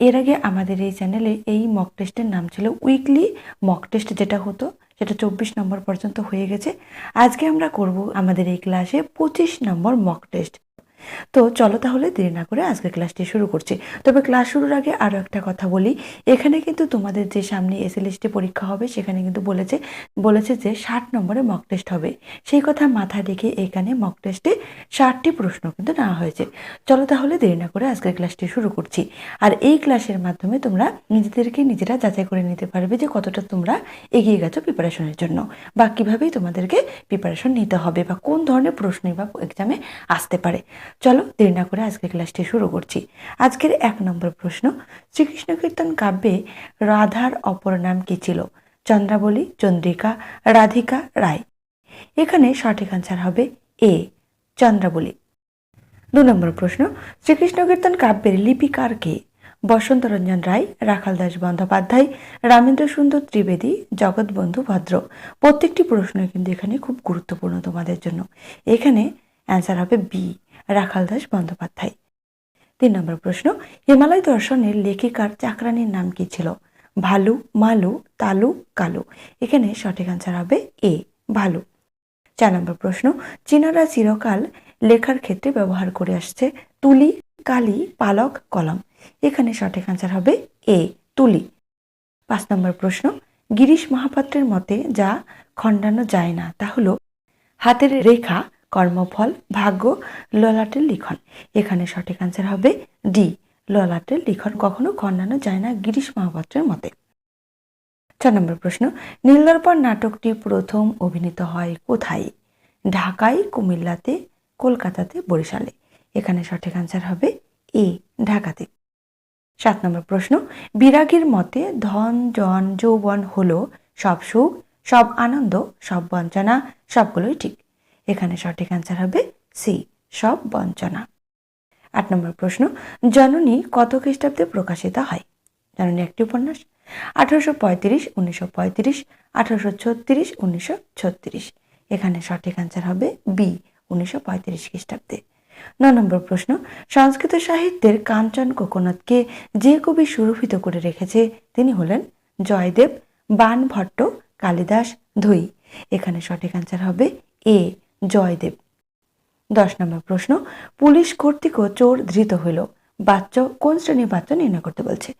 এর আগে আমাদের এই চ্যানেলে এই মক টেস্টের নাম ছিল উইকলি মক টেস্ট যেটা হতো, সেটা চব্বিশ নম্বর পর্যন্ত হয়ে গেছে। আজকে আমরা করব আমাদের এই ক্লাসে পঁচিশ নম্বর মক টেস্ট তো চলো তাহলে দেরি না করে আজকের ক্লাসটি শুরু করছি। তবে ক্লাস শুরুর আগে আরও একটা কথা বলি। এখানে কিন্তু তোমাদের যে সামনে এসএলএসটি পরীক্ষা হবে, সেখানে কিন্তু বলেছে বলেছে যে ষাট নম্বরে মক টেস্ট হবে। সেই কথা মাথায় রেখে এখানে মক টেস্টে ষাটটি প্রশ্ন কিন্তু নেওয়া হয়েছে। চলো তাহলে দেরি না করে আজকের ক্লাসটি শুরু করছি। আর এই ক্লাসের মাধ্যমে তোমরা নিজেদেরকে নিজেরা যাচাই করে নিতে পারবে যে কতটা তোমরা এগিয়ে গেছো প্রিপারেশনের জন্য বা কীভাবেই তোমাদেরকে প্রিপারেশন নিতে হবে বা কোন ধরনের প্রশ্নই বা এক্সামে আসতে পারে। চলো দেরি না করে আজকের ক্লাসটি শুরু করছি। আজকের এক নম্বর প্রশ্ন, শ্রীকৃষ্ণ কীর্তন কাব্যে রাধার অপর নাম কী ছিল? চন্দ্রাবলী, চন্দ্রিকা, রাধিকা, রায়। এখানে সঠিক আনসার হবে এ, চন্দ্রাবলী। দু নম্বর প্রশ্ন, শ্রীকৃষ্ণ কীর্তন কাব্যের লিপিকার কে? বসন্ত রঞ্জন রায়, রাখাল দাস বন্দ্যোপাধ্যায়, রামেন্দ্র সুন্দর ত্রিবেদী জগৎবন্ধু ভদ্র। প্রত্যেকটি প্রশ্ন কিন্তু এখানে খুব গুরুত্বপূর্ণ তোমাদের জন্য। এখানে অ্যান্সার হবে বি রাখাল দাস বন্দ্যোপাধ্যায়। তিন নম্বর প্রশ্ন, হিমালয় দর্শনের লেখিকার চাকরানির নাম কি ছিল? ভালু, মালু, তালু, কালু। এখানে সঠিক আনসার হবে এ, ভালু। চার নম্বর প্রশ্ন, চীনারা চিরকাল লেখার ক্ষেত্রে ব্যবহার করে আসছে তুলি, কালি, পালক, কলম। এখানে সঠিক আনসার হবে এ, তুলি। পাঁচ নম্বর প্রশ্ন, গিরিশ মহাপাত্রের মতে যা খণ্ডানো যায় না, তা হলো হাতের রেখা কর্মফল, ভাগ্য, ললাটের লিখন। এখানে সঠিক আনসার হবে ডি। ললাটের লিখন কখনো খণ্ডানো যায় না গিরিশ মহাপাত্রের মতে। চার নম্বর প্রশ্ন, নীলদর্পণ নাটকটি প্রথম অভিনীত হয় কোথায়? ঢাকায়, কুমিল্লাতে, কলকাতাতে, বরিশালে। এখানে সঠিক আনসার হবে এ, ঢাকাতে। সাত নম্বর প্রশ্ন, বিরাগীর মতে ধন, জন, যৌবন হলো সব সুখ, সব আনন্দ, সব বঞ্চনা, সবগুলোই ঠিক। এখানে সঠিক আনসার হবে সি, সব বঞ্চনা। আট নম্বর প্রশ্ন, জননী কত খ্রিস্টাব্দে প্রকাশিত হয়? জননী একটি উপন্যাস, আঠারোশো পঁয়ত্রিশ, উনিশশো পঁয়ত্রিশ, আঠারোশো ছত্রিশ, উনিশশো ছত্রিশ। এখানে সঠিক আনসার হবে বি উনিশশো পঁয়ত্রিশ খ্রিস্টাব্দে। ন নম্বর প্রশ্ন, সংস্কৃত সাহিত্যের কাঞ্চন কোকোনাথকে যে কবি সুরভিত করে রেখেছে, তিনি হলেন জয়দেব বান ভট্ট কালিদাস ধুই। এখানে সঠিক আনসার হবে এ জয়দেব। দশ নম্বর প্রশ্ন, পুলিশ কর্তৃক চোর ধৃত হইল। বাচ্চ কোন শ্রেণির বাচ্চ নির্ণয় করতে বলছে?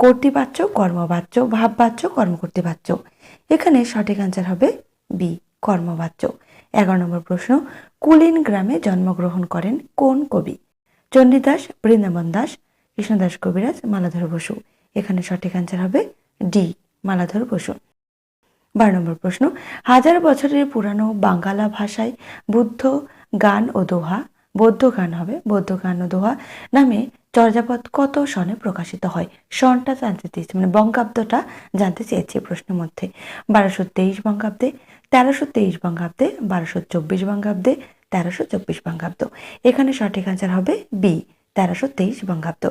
কর্তৃবাচ্য, কর্মবাচ্য, ভাববাচ্য, কর্মকর্তৃবাচ্য। এখানে সঠিক আনসার হবে বি কর্মবাচ্য। এগারো নম্বর প্রশ্ন, কুলিন গ্রামে জন্মগ্রহণ করেন কোন কবি? চণ্ডীদাস, বৃন্দাবন দাস, কৃষ্ণদাস কবিরাজ, মালাধর বসু। এখানে সঠিক আনসার হবে ডি মালাধর বসু। বারো নম্বর প্রশ্ন। হাজার বছরের পুরানো বাঙ্গালা ভাষায় বুদ্ধ, গান ও দোহা, বৌদ্ধ গান হবে, বৌদ্ধ গান ও দোহা নামে চর্যাপদ কত সনে প্রকাশিত হয়? সনটা জানতে চেয়েছি মানে বঙ্গাব্দটা জানতে চেয়েছি প্রশ্নের মধ্যে। বারোশো তেইশ বঙ্গাব্দে, তেরোশো তেইশ বঙ্গাব্দে, বারোশো চব্বিশ বঙ্গাব্দে, তেরোশো চব্বিশ বঙ্গাব্দ। এখানে সঠিক আনসার হবে বি, তেরোশো তেইশ বঙ্গাব্দ।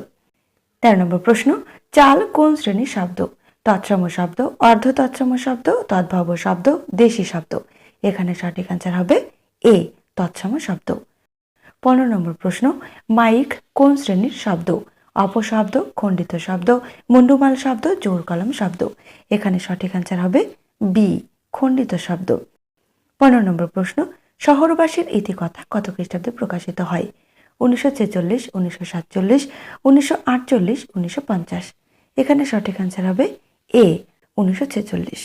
তেরো নম্বর প্রশ্ন, চাল কোন শ্রেণির শব্দ? তৎসম শব্দ অর্ধ তৎসম শব্দ, তদ্ভব শব্দ, দেশি শব্দ। এখানে সঠিক আনসার হবে এ তৎসম শব্দ। পনেরো নম্বর প্রশ্ন, মাইক কোন শ্রেণির শব্দ? অপশব্দ, খণ্ডিত শব্দ, মুন্ডুমাল শব্দ, জোর কলম শব্দ। এখানে সঠিক আনসার হবে বি খণ্ডিত শব্দ। পনেরো নম্বর প্রশ্ন, শহরবাসীর ইতিকথা কত খ্রিস্টাব্দে প্রকাশিত হয়? উনিশশো ছেচল্লিশ, উনিশশো সাতচল্লিশ, উনিশশো আটচল্লিশ, উনিশশো পঞ্চাশ। এখানে সঠিক আনসার হবে এ, উনিশশো ছেচল্লিশ।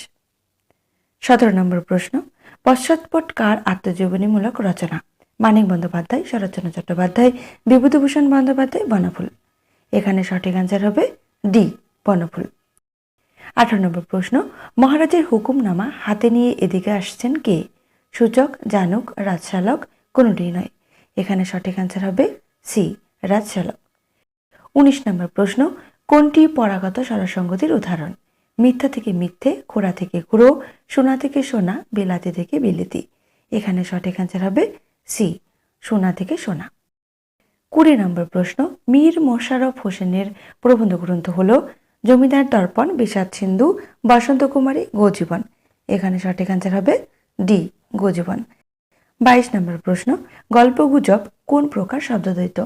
সতেরো নম্বর প্রশ্ন পশ্চাৎপট কার আত্মজীবনীমূলক রচনা? মানিক বন্দ্যোপাধ্যায়, শরৎচন্দ্র চট্টোপাধ্যায়, বিভূতিভূষণ বন্দ্যোপাধ্যায়, বনফুল। এখানে সঠিক আনসার হবে ডি বনফুল। আঠারো নম্বর প্রশ্ন, মহারাজের হুকুমনামা হাতে নিয়ে এদিকে আসছেন কে? সূচক, জানুক, রাজশালক কোনোটি নয়। এখানে সঠিক আনসার হবে সি রাজশালক। উনিশ নম্বর প্রশ্ন, কোনটি পরাগত সরসঙ্গতির উদাহরণ? মিথ্যা থেকে মিথ্যে, খোড়া থেকে খুঁড়ো, সোনা থেকে সোনা, বিলাতি থেকে বিলিতি। এখানে সঠিক অ্যান্সার হবে সি সোনা থেকে সোনা। কুড়ি নম্বর প্রশ্ন, মীর মোশাররফ হোসেনের প্রবন্ধ গ্রন্থ হল জমিদার দর্পণ, বিষাদ সিন্ধু, বসন্ত কুমারী, গোজীবন। এখানে সঠিক অ্যান্সার হবে ডি গোজীবন। বাইশ নম্বর প্রশ্ন, গল্পগুজব কোন প্রকার শব্দদ্বৈত?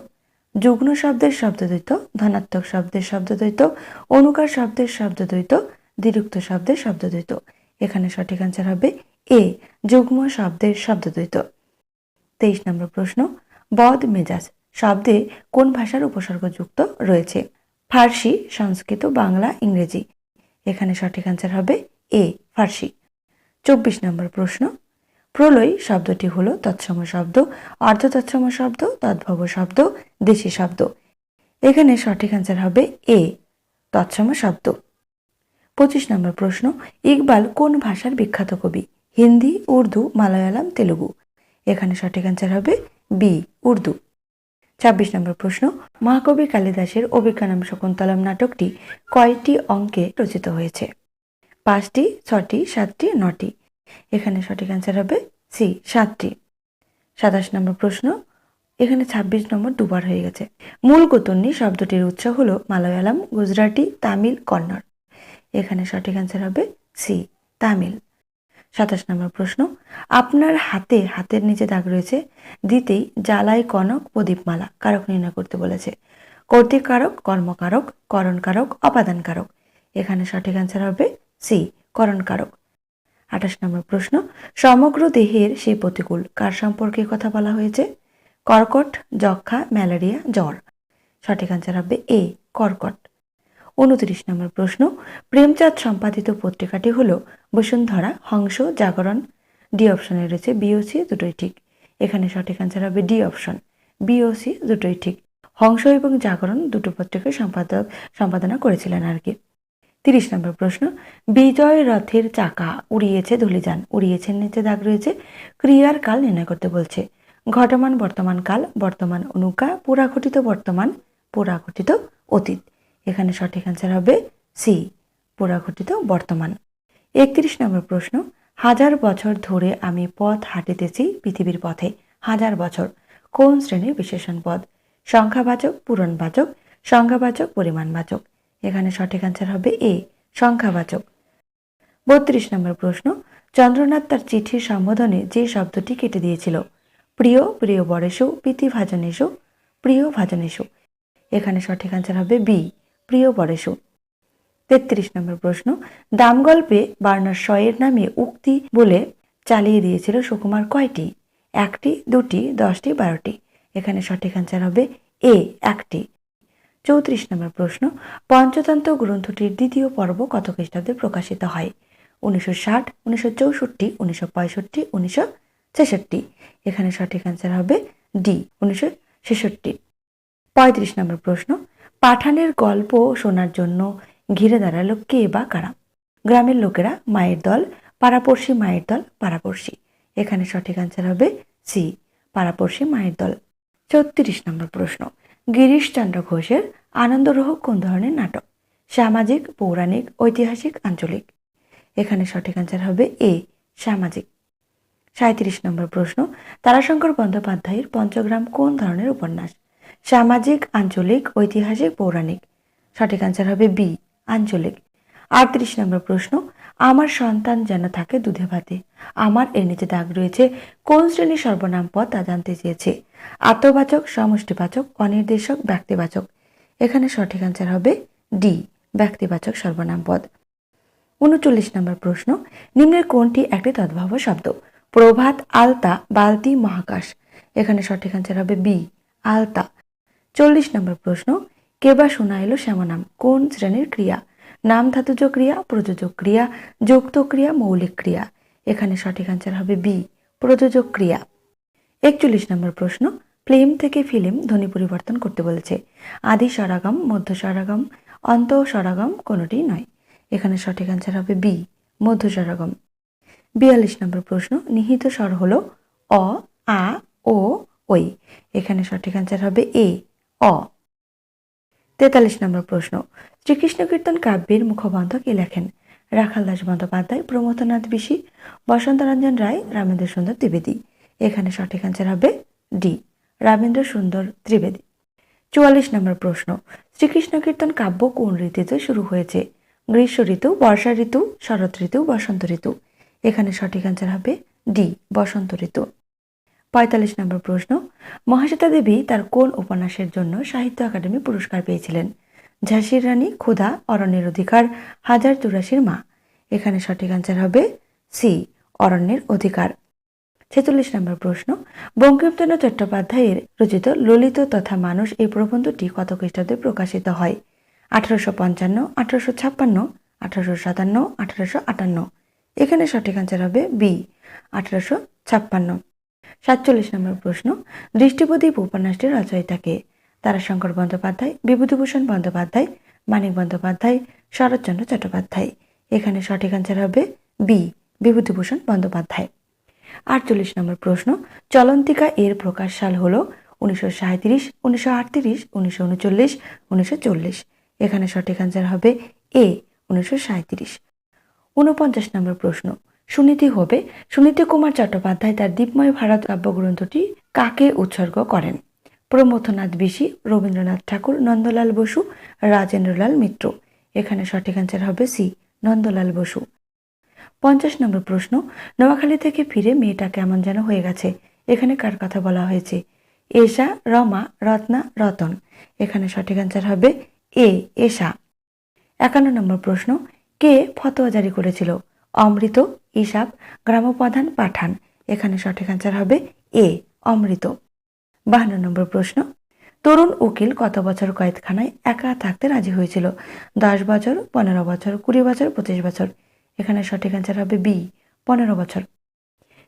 যুগ্ন শব্দের শব্দদ্বৈত, ধনাত্মক শব্দের শব্দদ্বৈত, অনুকার শব্দের শব্দদ্বৈত দ্বিরুক্ত শব্দের শব্দদ্বৈত। এখানে সঠিক অ্যান্সার হবে এ যুগ্ম শব্দের শব্দদ্বৈত। তেইশ নম্বর প্রশ্ন, বদ মেজাজ শব্দে কোন ভাষার উপসর্গযুক্ত রয়েছে? ফার্সি, সংস্কৃত, বাংলা, ইংরেজি। এখানে সঠিক অ্যান্সার হবে এ ফার্সি। চব্বিশ নম্বর প্রশ্ন, প্রলয় শব্দটি হল তৎসম শব্দ অর্ধ তৎসম শব্দ, তদ্ভব শব্দ, দেশি শব্দ। এখানে সঠিক অ্যান্সার হবে এ তৎসম শব্দ। পঁচিশ নম্বর প্রশ্ন, ইকবাল কোন ভাষার বিখ্যাত কবি? হিন্দি, উর্দু, মালায়ালাম, তেলুগু। এখানে সঠিক অ্যান্সার হবে বি, উর্দু। ছাব্বিশ নম্বর প্রশ্ন, মহাকবি কালিদাসের অভিজ্ঞানাম শকুন্তলম নাটকটি কয়টি অঙ্কে রচিত হয়েছে? পাঁচটি, ছটি, সাতটি, নটি। এখানে সঠিক অ্যান্সার হবে সি, সাতটি। সাতাশ নম্বর প্রশ্ন, এখানে ছাব্বিশ নম্বর দুবার হয়ে গেছে। মূল গোতন্নি শব্দটির উৎস হল মালায়ালাম, গুজরাটি, তামিল, কন্নড়। এখানে সঠিক অ্যান্সার হবে সি তামিল। সাতাশ নম্বর প্রশ্ন, আপনার হাতে, হাতের নিচে দাগ রয়েছে, দিতেই জ্বালাই কনক প্রদীপমালা, কারক নির্ণয় করতে বলেছে। কর্তৃকারক কর্মকারক করণকারক অপাদানকারক এখানে সঠিক অ্যান্সার হবে সি করণকারক আঠাশ নম্বর প্রশ্ন, সমগ্র দেহের সেই প্রতিকূল, কার সম্পর্কে কথা বলা হয়েছে? কর্কট, যক্ষা, ম্যালেরিয়া, জ্বর। সঠিক অ্যান্সার হবে এ কর্কট। উনত্রিশ নম্বর প্রশ্ন, প্রেমচাঁদ সম্পাদিত পত্রিকাটি হল বসুন্ধরা, হংস, জাগরণ। ডি অপশনে রয়েছে বিওসি দুটোই ঠিক। এখানে সঠিক অ্যান্সার হবে ডি অপশন বিওসি দুটোই ঠিক। হংস এবং জাগরণ দুটো পত্রিকায় সম্পাদক সম্পাদনা করেছিলেন আর কি। তিরিশ নম্বর প্রশ্ন, বিজয় রথের চাকা উড়িয়েছে ধুলিযান উড়িয়েছেন নিচে দাগ রয়েছে। ক্রিয়ার কাল নির্ণয় করতে বলছে। ঘটমান, বর্তমান কাল, বর্তমান অনুকা, পুরাঘটিত বর্তমান, পুরাঘটিত অতীত। এখানে সঠিক অ্যান্সার হবে সি পুরাঘটিত বর্তমান। একত্রিশ নম্বর প্রশ্ন, হাজার বছর ধরে আমি পথ হাঁটিতেছি পৃথিবীর পথে। হাজার বছর, কোন শ্রেণির বিশেষণ পদ সংখ্যাবাচক, পূরণবাচক, সংখ্যাবাচক, পরিমাণবাচক। এখানে সঠিক অ্যান্সার হবে এ সংখ্যাবাচক। বত্রিশ নম্বর প্রশ্ন, চন্দ্রনাথ তার চিঠির সম্বোধনে যে শব্দটি কেটে দিয়েছিল, প্রিয় প্রিয় বরেশু প্রীতি ভাজনেশু প্রিয় ভাজনেশু। এখানে সঠিক অ্যান্সার হবে বি প্রিয় বরেশু। তেত্রিশ নম্বর প্রশ্ন দাম গল্পে বার্নার শয়ের নামে উক্তি বলে চালিয়ে দিয়েছিল সুকুমার কয়টি? একটি, দুটি, দশটি, বারোটি। এখানে সঠিক অ্যান্সার হবে এ, একটি। চৌত্রিশ নম্বর প্রশ্ন, পঞ্চতন্ত্র গ্রন্থটির দ্বিতীয় পর্ব কত খ্রিস্টাব্দে প্রকাশিত হয়? উনিশশো ষাট, উনিশশো চৌষট্টি, উনিশশো পঁয়ষট্টি, উনিশশো ছেষট্টি। এখানে সঠিক অ্যান্সার হবে ডি, উনিশশো ছেষট্টি। পঁয়ত্রিশ নম্বর প্রশ্ন পাঠানের গল্প শোনার জন্য ঘিরে দাঁড়াল কে বা কারা? গ্রামের লোকেরা, মায়ের দল, পাড়াপড়শি মায়ের দল, পাড়াপড়শি। এখানে সঠিক অ্যান্সার হবে সি, পাড়াপড়শি মায়ের দল। চৌত্রিশ নম্বর প্রশ্ন গিরিশচন্দ্র ঘোষের আনন্দরোহ কোন ধরনের নাটক? সামাজিক, পৌরাণিক, ঐতিহাসিক, আঞ্চলিক। এখানে সঠিক অ্যান্সার হবে এ, সামাজিক। সাঁত্রিশ নম্বর প্রশ্ন, তারাশঙ্কর বন্দ্যোপাধ্যায়ের পঞ্চগ্রাম কোন ধরনের উপন্যাস? সামাজিক, আঞ্চলিক, ঐতিহাসিক, পৌরাণিক। সঠিক অ্যান্সার হবে বি আঞ্চলিক। আটত্রিশ নম্বর প্রশ্ন, আমার সন্তান যেন থাকে দুধে ভাতে। আমার এর নিচে দাগ রয়েছে, কোন শ্রেণির সর্বনাম পদ তা জানতে চেয়েছে? আত্মবাচক, সমষ্টিবাচক, অনির্দেশক, ব্যক্তিবাচক। এখানে সঠিক অ্যান্সার হবে ডি ব্যক্তিবাচক সর্বনাম পদ। উনচল্লিশ নম্বর প্রশ্ন, নিম্নের কোনটি একটি তদ্ভাব শব্দ? প্রভাত, আলতা, বালতি, মহাকাশ। এখানে সঠিক অ্যান্সার হবে বি আলতা। চল্লিশ নম্বর প্রশ্ন কেবা শোনা এলো শ্যামনাম? কোন শ্রেণির ক্রিয়া? নাম, ধাতুজ ক্রিয়া, প্রযোজক ক্রিয়া, যুক্ত ক্রিয়া, মৌলিক ক্রিয়া? এখানে সঠিক অ্যান্সার হবে বি, প্রযোজক ক্রিয়া। একচল্লিশ নম্বর প্রশ্ন, ফিল্ম থেকে ফিল্ম ধ্বনি পরিবর্তন করতে বলেছে। আদি স্বরাগম, মধ্য সরাগম অন্ত স্বরাগম কোনোটি নয়। এখানে সঠিক অ্যান্সার হবে বি, মধ্য সরাগম বিয়াল্লিশ নম্বর প্রশ্ন, নিহিত স্বর হল অ, আ, ও ওই এখানে সঠিক অ্যান্সার হবে এ অ। তেতাল্লিশ নম্বর প্রশ্ন। শ্রীকৃষ্ণ কীর্তন কাব্যের মুখবন্ধ কে লেখেন রাখাল দাস বন্দ্যোপাধ্যায় প্রমথনাথ বিশি, বসন্তরঞ্জন রায়, রামেন্দ্র সুন্দর ত্রিবেদী। এখানে সঠিক অ্যান্সার হবে ডি, রামেন্দ্র সুন্দর ত্রিবেদী। চুয়াল্লিশ নম্বর প্রশ্ন। শ্রীকৃষ্ণ কীর্তন কাব্য কোন ঋতুতে শুরু হয়েছে? গ্রীষ্ম ঋতু, বর্ষা ঋতু, শরৎ ঋতু, বসন্ত ঋতু। এখানে সঠিক অ্যান্সার হবে ডি, বসন্ত ঋতু। পঁয়তাল্লিশ নম্বর প্রশ্ন, মহাশ্বেতা দেবী তার কোন উপন্যাসের জন্য সাহিত্য একাডেমি পুরস্কার পেয়েছিলেন? ঝাঁসির রানী, ক্ষুধা, অরণ্যের অধিকার, হাজার চুরাশির মা। এখানে সঠিক অ্যান্সার হবে সি অরণ্যের অধিকার। ছেচল্লিশ নম্বর প্রশ্ন, বঙ্কিমচন্দ্র চট্টোপাধ্যায়ের রচিত ললিত তথা মানুষ এই প্রবন্ধটি কত খ্রিস্টাব্দে প্রকাশিত হয়? আঠারোশো পঞ্চান্ন, আঠারোশো ছাপ্পান্ন, আঠারোশো সাতান্ন, আঠারোশো আটান্ন। এখানে সঠিক অ্যান্সার হবে বি আঠারোশো ছাপ্পান্ন। সাতচল্লিশ নম্বর প্রশ্ন দৃষ্টিপ্রদীপ উপন্যাসটির রচয়িতাকে। তারাশঙ্কর বন্দ্যোপাধ্যায়, বিভূতিভূষণ বন্দ্যোপাধ্যায়, মানিক বন্দ্যোপাধ্যায়, শরৎচন্দ্র চট্টোপাধ্যায়। এখানে সঠিক অ্যান্সার হবে বি বিভূতিভূষণ বন্দ্যোপাধ্যায়। আটচল্লিশ নম্বর প্রশ্ন, চলন্তিকা এর প্রকাশ সাল হল উনিশশো সাঁত্রিশ উনিশশো আটত্রিশ, উনিশশো উনচল্লিশ, উনিশশো চল্লিশ। এখানে সঠিক অ্যান্সার হবে এ উনিশশো সাঁত্রিশ উনপঞ্চাশ নম্বর প্রশ্ন সুনীতি হবে। সুনীতি কুমার চট্টোপাধ্যায় তার দীপময় ভারত কাব্যগ্রন্থটি কাকে উৎসর্গ করেন? প্রমথনাথ বিশি, রবীন্দ্রনাথ ঠাকুর, নন্দলাল বসু, রাজেন্দ্রলাল মিত্র। এখানে সঠিক অ্যান্সার হবে সি, নন্দলাল বসু। পঞ্চাশ নম্বর প্রশ্ন, নোয়াখালী থেকে ফিরে মেয়েটা কেমন যেন হয়ে গেছে। এখানে কার কথা বলা হয়েছে? এশা, রমা, রত্না, রতন। এখানে সঠিক অ্যান্সার হবে এ, এশা। একান্ন নম্বর প্রশ্ন, কে ফতোয়া জারি করেছিল? অমৃত ইসাব গ্রামপ্রধান পাঠান। এখানে সঠিক অ্যান্সার হবে এ, অমৃত। বাহান্ন নম্বর প্রশ্ন। তরুণ উকিল কত বছর কয়েদখানায় একা থাকতে রাজি হয়েছিল? দশ বছর, পনেরো বছর, কুড়ি বছর, পঁচিশ বছর? এখানে সঠিক অ্যান্সার হবে বি, পনেরো বছর।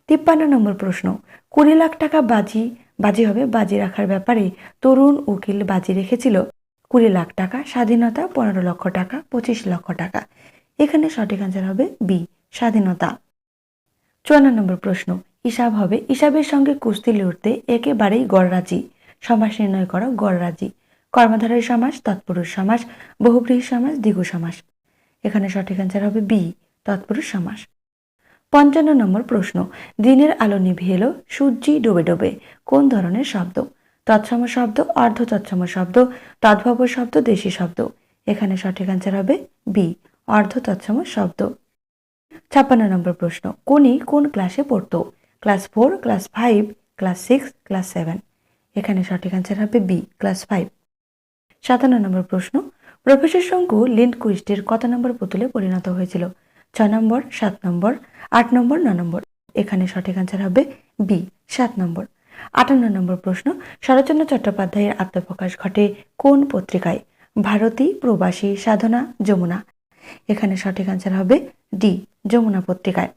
তিপ্পান্ন নম্বর প্রশ্ন। কুড়ি লাখ টাকা বাজি বাজি হবে বাজি রাখার ব্যাপারে তরুণ উকিল বাজি রেখেছিল। কুড়ি লাখ টাকা স্বাধীনতা, পনেরো লক্ষ টাকা, পঁচিশ লক্ষ টাকা। এখানে সঠিক অ্যান্সার হবে বি স্বাধীনতা। চুয়ান্ন নম্বর প্রশ্ন, হিসাব হবে, হিসাবের সঙ্গে কুস্তি লড়তে একেবারেই গড়রাজি সমাস নির্ণয় করো গড়রাজি কর্মধারয় সমাস, তৎপুরুষ সমাস বহুব্রীহি সমাস, দ্বিগু সমাস। এখানে সঠিক অ্যান্সার হবে বি তৎপুরুষ সমাস। পঞ্চান্ন নম্বর প্রশ্ন, দিনের আলো নিভে এলো, সূর্যি ডোবে ডোবে, কোন ধরনের শব্দ? তৎসম শব্দ অর্ধ তৎসম শব্দ, তদ্ভব শব্দ, দেশি শব্দ। এখানে সঠিক অ্যান্সার হবে বি অর্ধ তৎসম শব্দ। ছাপ্পান্ন নম্বর প্রশ্ন, কোনি কোন ক্লাসে পড়তো? Class four class five class six class seven এখানে সঠিক অ্যান্সার হবে বি ক্লাস ফাইভ সাতান্ন নম্বর প্রশ্ন, প্রফেসর শঙ্কু লিন্ড কুইস্টের কত নম্বর পুতুলে পরিণত হয়েছিল? ছ নম্বর, সাত নম্বর, আট নম্বর, ন নম্বর? এখানে সঠিক অ্যান্সার হবে বি সাত নম্বর। আটান্ন নম্বর প্রশ্ন, শরৎচন্দ্র চট্টোপাধ্যায়ের আত্মপ্রকাশ ঘটে কোন পত্রিকায়? ভারতী প্রবাসী সাধনা যমুনা। এখানে সঠিক অ্যান্সার হবে ডি যমুনা পত্রিকায়।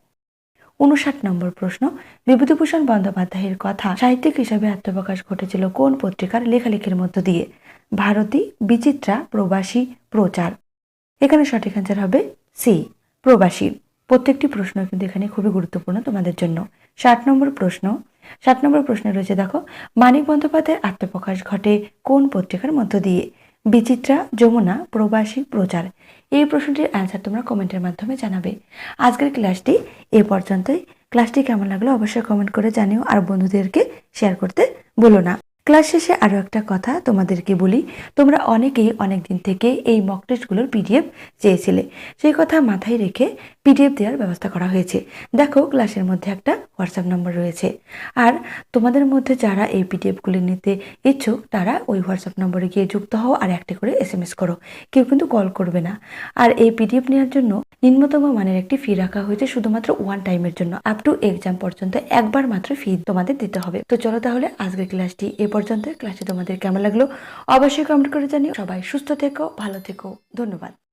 উনষাট নম্বর প্রশ্ন, বিভূতিভূষণ বন্দ্যোপাধ্যায়ের কথা সাহিত্যিক হিসাবে আত্মপ্রকাশ ঘটেছিল কোন পত্রিকার লেখালেখির মধ্য দিয়ে? ভারতী, বিচিত্রা, প্রবাসী, প্রচার। এখানে সঠিক অ্যান্সার হবে সি প্রবাসী। প্রত্যেকটি প্রশ্ন কিন্তু এখানে খুবই গুরুত্বপূর্ণ তোমাদের জন্য। ষাট নম্বর প্রশ্ন, ষাট নম্বর প্রশ্ন রয়েছে দেখো, মানিক বন্দ্যোপাধ্যায়ের আত্মপ্রকাশ ঘটে কোন পত্রিকার মধ্য দিয়ে? বিচিত্রা যমুনা প্রবাসী প্রচার। এই প্রশ্নটির অ্যান্সার তোমরা কমেন্টের মাধ্যমে জানাবে। আজকের ক্লাসটি এ পর্যন্তই। ক্লাসটি কেমন লাগল অবশ্যই কমেন্ট করে জানিও আর বন্ধুদেরকে শেয়ার করতে বলো না। ক্লাস শেষে আরও একটা কথা তোমাদেরকে বলি। তোমরা অনেকেই অনেক দিন থেকে এই মক টেস্টগুলোর পিডিএফ চেয়েছিলে। সেই কথা মাথায় রেখে পিডিএফ দেওয়ার ব্যবস্থা করা হয়েছে। দেখো ক্লাসের মধ্যে একটা হোয়াটসঅ্যাপ নম্বর রয়েছে। আর তোমাদের মধ্যে যারা এই পিডিএফগুলি নিতে ইচ্ছুক, তারা ওই হোয়াটসঅ্যাপ নম্বরে গিয়ে যুক্ত হও আর একটি করে এস এম এস করো। কেউ কিন্তু কল করবে না। আর এই পিডিএফ নেওয়ার জন্য নিম্নতম মানের একটি ফি রাখা হয়েছে শুধুমাত্র ওয়ান টাইমের জন্য। আপ টু এক্সাম পর্যন্ত একবার মাত্র ফি তোমাদের দিতে হবে। তো চলো তাহলে আজকের ক্লাসটি এ পর্যন্ত। ক্লাসটি তোমাদের কেমন লাগল? অবশ্যই কমেন্ট করে জানিও। সবাই সুস্থ থেকো, ভালো থেকো। ধন্যবাদ।